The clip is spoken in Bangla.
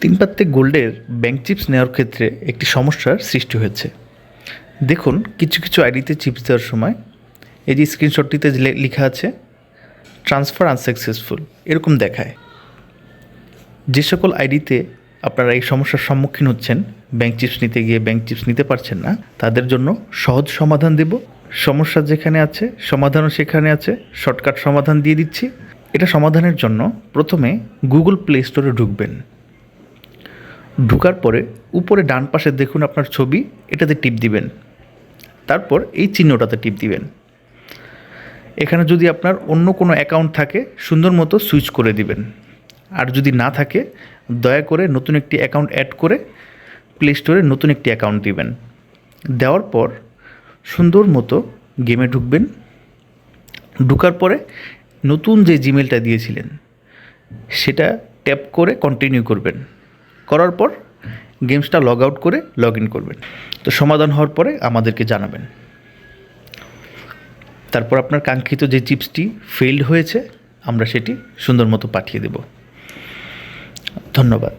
তিন পাত্তে গোল্ডের ব্যাংক চিপস নেওয়ার ক্ষেত্রে একটি সমস্যার সৃষ্টি হয়েছে। দেখুন, কিছু কিছু আইডিতে চিপস দেওয়ার সময় এই যে স্ক্রিনশটটিতে লেখা আছে ট্রান্সফার আনসাকসেসফুল এরকম দেখায়। যে সকল আইডিতে আপনারা এই সমস্যার সম্মুখীন হচ্ছেন, ব্যাংক চিপস নিতে গিয়ে ব্যাংক চিপস নিতে পারছেন না, তাদের জন্য সহজ সমাধান দেব। সমস্যা যেখানে আছে, সমাধানও সেখানে আছে, শর্টকাট সমাধান দিয়ে দিচ্ছি। এটা সমাধানের জন্য প্রথমে গুগল প্লে স্টোরে ঢুকবেন। ঢুকার পরে উপরে ডান পাশে দেখুন আপনার ছবি, এটাতে টিপ দিবেন। তারপর এই চিহ্নটাতে টিপ দিবেন। এখানে যদি আপনার অন্য কোনো অ্যাকাউন্ট থাকে, সুন্দর মতো সুইচ করে দিবেন। আর যদি না থাকে, দয়া করে নতুন একটি অ্যাকাউন্ট অ্যাড করে প্লে স্টোরে নতুন একটি অ্যাকাউন্ট দিবেন। দেওয়ার পর সুন্দর মতো গেমে ঢুকবেন। ঢুকার পরে নতুন যে জিমেলটা দিয়েছিলেন, সেটা ট্যাপ করে কন্টিনিউ করবেন। করার পর গেমসটা লগ আউট করে লগ ইন করবেন। তো সমাধান হওয়ার পরে আমাদেরকে জানাবেন। তারপর আপনার কাঙ্ক্ষিত যে চিপসটি ফেইল্ড হয়েছে, আমরা সেটি সুন্দর মতো পাঠিয়ে দেব। ধন্যবাদ।